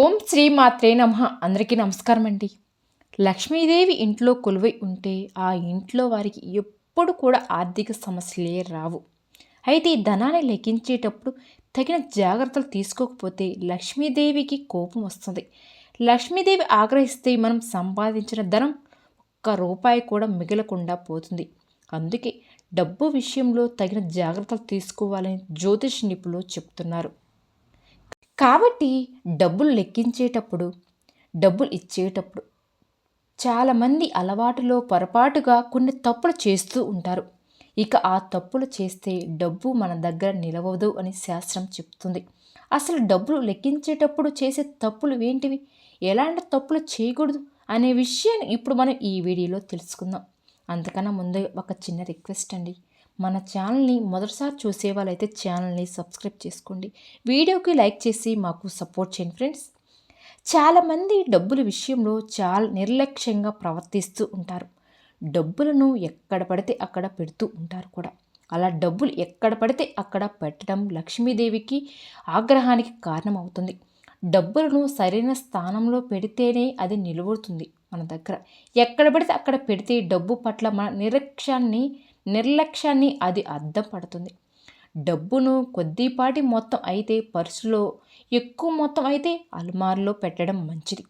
ఓం శ్రీ మాత్రే నమ. అందరికీ నమస్కారం అండి లక్ష్మీదేవి ఇంట్లో కొలువై ఉంటే ఆ ఇంట్లో వారికి ఎప్పుడు కూడా ఆర్థిక సమస్యలే రావు. అయితే ఈ ధనాన్ని లెక్కించేటప్పుడు తగిన జాగ్రత్తలు తీసుకోకపోతే లక్ష్మీదేవికి కోపం వస్తుంది. లక్ష్మీదేవి ఆగ్రహిస్తే మనం సంపాదించిన ధనం ఒక్క రూపాయి కూడా మిగలకుండా పోతుంది. అందుకే డబ్బు విషయంలో తగిన జాగ్రత్తలు తీసుకోవాలని జ్యోతిష్ నిపుణులు చెప్తున్నారు. కాబట్టి డబ్బులు లెక్కించేటప్పుడు డబ్బులు ఇచ్చేటప్పుడు చాలామంది అలవాటులో పొరపాటుగా కొన్ని తప్పులు చేస్తూ ఉంటారు. ఇక ఆ తప్పులు చేస్తే డబ్బు మన దగ్గర నిలవదు అని శాస్త్రం చెప్తుంది. అసలు డబ్బులు లెక్కించేటప్పుడు చేసే తప్పులు ఏంటివి? ఎలాంటి తప్పులు చేయకూడదు అనే విషయాన్ని ఇప్పుడు మనం ఈ వీడియోలో తెలుసుకుందాం. అంతకన్నా ముందు ఒక చిన్న రిక్వెస్ట్ అండి. మన ఛానల్ని మొదటిసారి చూసే వాళ్ళైతే ఛానల్ని సబ్స్క్రైబ్ చేసుకోండి. వీడియోకి లైక్ చేసి మాకు సపోర్ట్ చేయండి ఫ్రెండ్స్. చాలామంది డబ్బుల విషయంలో చాలా నిర్లక్ష్యంగా ప్రవర్తిస్తూ ఉంటారు. డబ్బులను ఎక్కడ పడితే అక్కడ పెడుతూ ఉంటారు కూడా. అలా డబ్బులు ఎక్కడ పడితే అక్కడ పెట్టడం లక్ష్మీదేవికి ఆగ్రహానికి కారణమవుతుంది. డబ్బులను సరైన స్థానంలో పెడితేనే అది నిలబడుతుంది మన దగ్గర. ఎక్కడ పడితే అక్కడ పెడితే డబ్బు పట్ల మన నిరక్షాన్ని నిర్లక్ష్యాన్ని అది అద్దం పడుతుంది. డబ్బును కొద్దిపాటి మొత్తం అయితే పర్సులో ఎక్కువ మొత్తం అయితే అల్మార్లో పెట్టడం మంచిది.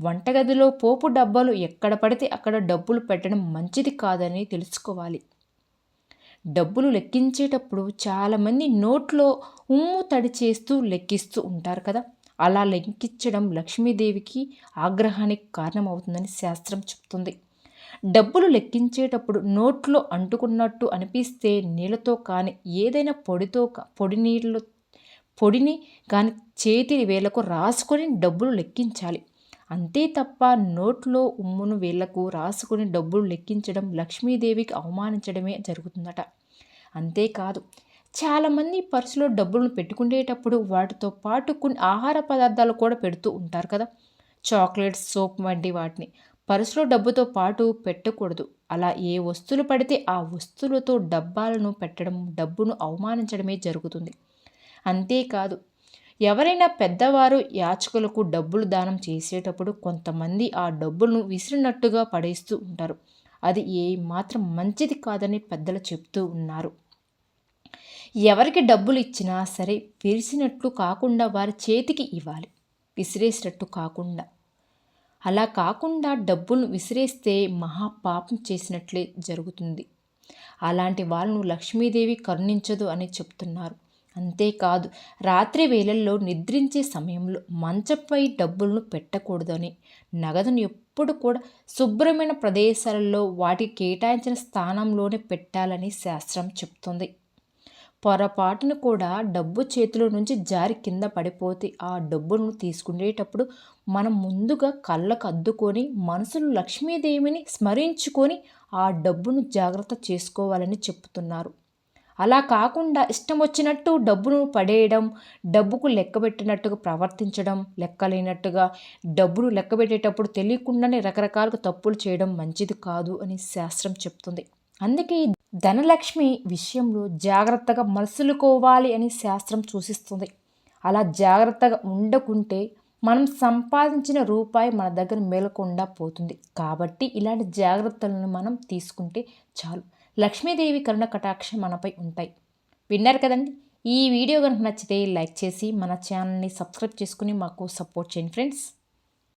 వంటగదిలో పోపు డబ్బాలు ఎక్కడ పడితే అక్కడ డబ్బులు పెట్టడం మంచిది కాదని తెలుసుకోవాలి. డబ్బులు లెక్కించేటప్పుడు చాలామంది నోట్లో ఉమ్ము తడి చేస్తూ లెక్కిస్తూ ఉంటారు కదా. అలా లెక్కించడం లక్ష్మీదేవికి ఆగ్రహానికి కారణమవుతుందని శాస్త్రం చెప్తుంది. డబ్బులు లెక్కించేటప్పుడు నోట్లో అంటుకున్నట్టు అనిపిస్తే నీళ్ళతో కానీ ఏదైనా పొడితో పొడి నీళ్ళు పొడిని కానీ చేతి వేలకు రాసుకొని డబ్బులు లెక్కించాలి. అంతే తప్ప నోట్లో ఉమ్మును వేళ్ళకు రాసుకొని డబ్బులు లెక్కించడం లక్ష్మీదేవికి అవమానించడమే జరుగుతుందట. అంతేకాదు చాలామంది పర్సులో డబ్బులను పెట్టుకునేటప్పుడు వాటితో పాటు కొన్ని ఆహార పదార్థాలు కూడా పెడుతూ ఉంటారు కదా. చాక్లెట్స్ సోప్ వంటి వాటిని. పర్సులో డబ్బుతో పాటు పెట్టకూడదు. అలా ఏ వస్తువులు పడితే ఆ వస్తువులతో డబ్బాలను పెట్టడం డబ్బును అవమానించడమే జరుగుతుంది. అంతేకాదు ఎవరైనా పెద్దవారు యాచకులకు డబ్బులు దానం చేసేటప్పుడు కొంతమంది ఆ డబ్బులను విసిరినట్టుగా పడేస్తూ ఉంటారు. అది ఏ మాత్రం మంచిది కాదని పెద్దలు చెప్తూ ఉన్నారు. ఎవరికి డబ్బులు ఇచ్చినా సరే విరిసినట్లు కాకుండా వారి చేతికి ఇవ్వాలి. విసిరేసినట్టు కాకుండా. అలా కాకుండా డబ్బును విసిరేస్తే మహాపాపం చేసినట్లే జరుగుతుంది. అలాంటి వాళ్ళను లక్ష్మీదేవి కరుణించదు అని చెప్తున్నారు. అంతేకాదు రాత్రి వేళల్లో నిద్రించే సమయంలో మంచంపై డబ్బులను పెట్టకూడదని నగదును ఎప్పుడు కూడా శుభ్రమైన ప్రదేశాలలో వాటి కేటాయించిన స్థానంలోనే పెట్టాలని శాస్త్రం చెప్తుంది. పొరపాటును కూడా డబ్బు చేతిలో నుంచి జారి కింద పడిపోతే ఆ డబ్బును తీసుకునేటప్పుడు మనం ముందుగా కళ్ళకు అద్దుకొని మనసులు లక్ష్మీదేవిని స్మరించుకొని ఆ డబ్బును జాగ్రత్త చేసుకోవాలని చెప్తున్నారు. అలా కాకుండా ఇష్టం వచ్చినట్టు డబ్బును పడేయడం డబ్బుకు లెక్కబెట్టినట్టుగా ప్రవర్తించడం లెక్కలేనట్టుగా డబ్బును లెక్కబెట్టేటప్పుడు తెలియకుండానే రకరకాలుగా తప్పులు చేయడం మంచిది కాదు అని శాస్త్రం చెప్తుంది. అందుకే ధనలక్ష్మి విషయంలో జాగ్రత్తగా మనసులుకోవాలి అని శాస్త్రం సూచిస్తుంది. అలా జాగ్రత్తగా ఉండకుంటే మనం సంపాదించిన రూపాయి మన దగ్గర మేలకుండా పోతుంది. కాబట్టి ఇలాంటి జాగ్రత్తలను మనం తీసుకుంటే చాలు. లక్ష్మీదేవి కరుణ కటాక్షం మనపై ఉంటాయి. విన్నారు కదండి? ఈ వీడియో కనుక నచ్చితే లైక్ చేసి మన ఛానల్ని సబ్స్క్రైబ్ చేసుకుని మాకు సపోర్ట్ చేయండి ఫ్రెండ్స్.